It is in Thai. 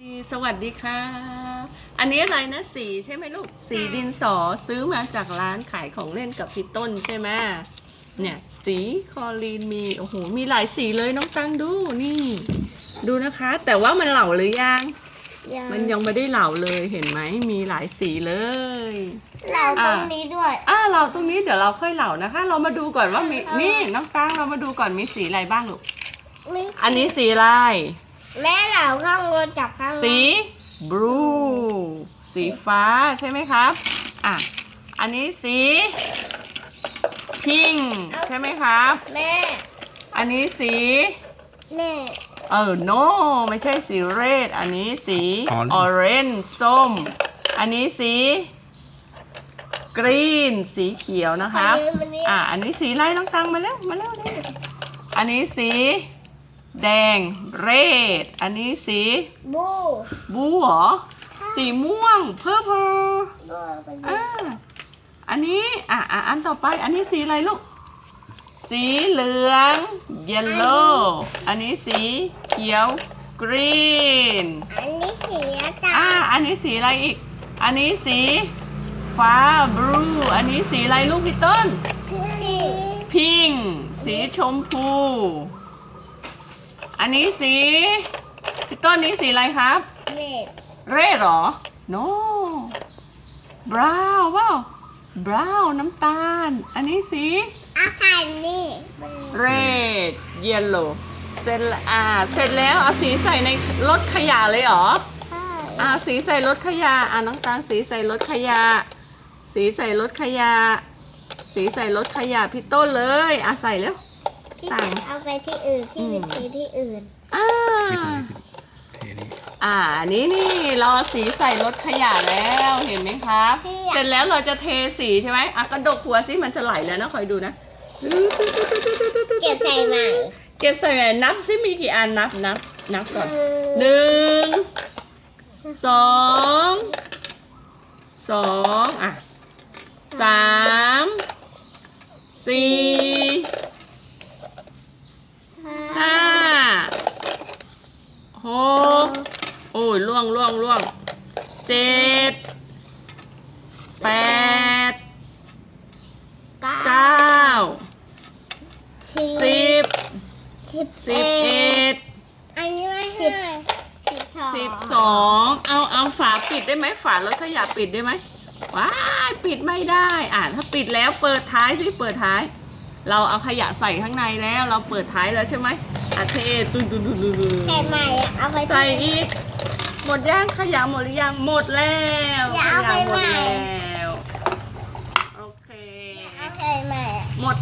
สีสวัสดีค่ะ อันนี้อะไรนะสีใช่ไหมลูก สีดินสอซื้อมาจากร้านขายของเล่นกับพี่ต้นใช่ไหมเนี่ยสีคอลีนมีโอ้โหมีหลายสีเลยน้องตังดูนี่ ดูนะคะ แต่ว่ามันเหล่าหรือยังมันยังไม่ได้เหล่าเลยเห็นไหมมีหลายสีเลย เราตรงนี้ด้วย อ่าเราตรงนี้เดี๋ยวเราค่อยเหล่านะคะ เรามาดูก่อนว่ามีนี่น้องตังเรามาดูก่อนมีสีอะไรบ้างลูกอันนี้สีอะไร แม่เหล่าข้างบนกับข้างล่างสีบลูสีฟ้าใช่ไหมครับ อะ อันนี้สีพิงใช่ไหมครับ แม่ อันนี้สีแม่เออโนไม่ใช่สีเรด อันนี้สี Orange ออเรนจ์ส้ม อันนี้สีกรีนสีเขียวนะครับขอยืมอันนี้อะ อันนี้สีอะไรน้องตังมาแล้ว มาแล้วเร็วอันนี้สี แดงเรดอันนี้สีบูบูเหรอ สีม่วงเพอร์เพอบูเป็นอ่าอันนี้อะอะอันต่อไป อันนี้สีอะไรลูก สีเหลืองเยลโล่อันนี้สีเขียวกรีนอันนี้สีอาจาอ่ารย์อันนี้สีอะไรอีก อันนี้สีฟ้าบลูอันนี้สีอะไรลูกพี่ต้นสีพิงค์สีชมพู อันนี้สีพี่ต้นนี้สีอะไรครับเม็ดเรดเหรอ no บราวน์ว้าวบราวน์น้ำตาล อันนี้สี อาหารนี่มัน red yellow เสร็จแล้วอ่าเสร็จแล้วเอาสีใส่ในรถขยะเลยเหรอใช่อ่าสีใส่รถขยะอ่าน้องตาลสีใส่รถขยะ สีใส่รถขยะ สีใส่รถขยะพี่ต้นเลยอะใส่แล้ว พี่ต่าง จะเอาไปที่อื่นพี่ไปอืมเทที่อื่น อ่า ที่ตรงนี้สิเทนี่อ่า นี่นี่เราเอาสีใส่รถขยะแล้วเห็นไหมครับ พี่อยาก เสร็จแล้วเราจะเทสีใช่ไหมอะกระดกหัวสิมันจะไหลแล้วนะคอยดูนะ เก็บใส่ใหม่เก็บใส่ไหนนับสิมีกี่อันนับนับนับก่อนหหนึ่งนึ่งสองสองอะสามสี่ห้าหกโอ้ ยล่วงล่วงล่วงเจ็ดแปดเก้าเก้าสิบสิบสิบเอ็ดอันนี้ไม่สิบสิบสองสิบสองเอาเอาฝาปิดได้ไหมฝารถขยะปิดได้ไหมว้ายปิดไม่ได้ อะถ้าปิดแล้วเปิดท้ายสิเปิดท้าย เราเอาขยะใส่ข้างในแล้ว เราเปิดท้ายแล้วใช่ไหมอะเทตุนตุนตุนตุนตุนใส่ใหม่อะเอาไปที่ใส่อีก หมดย่างขยะหมดหรือยังหมดแล้วขยะหมดแล้ว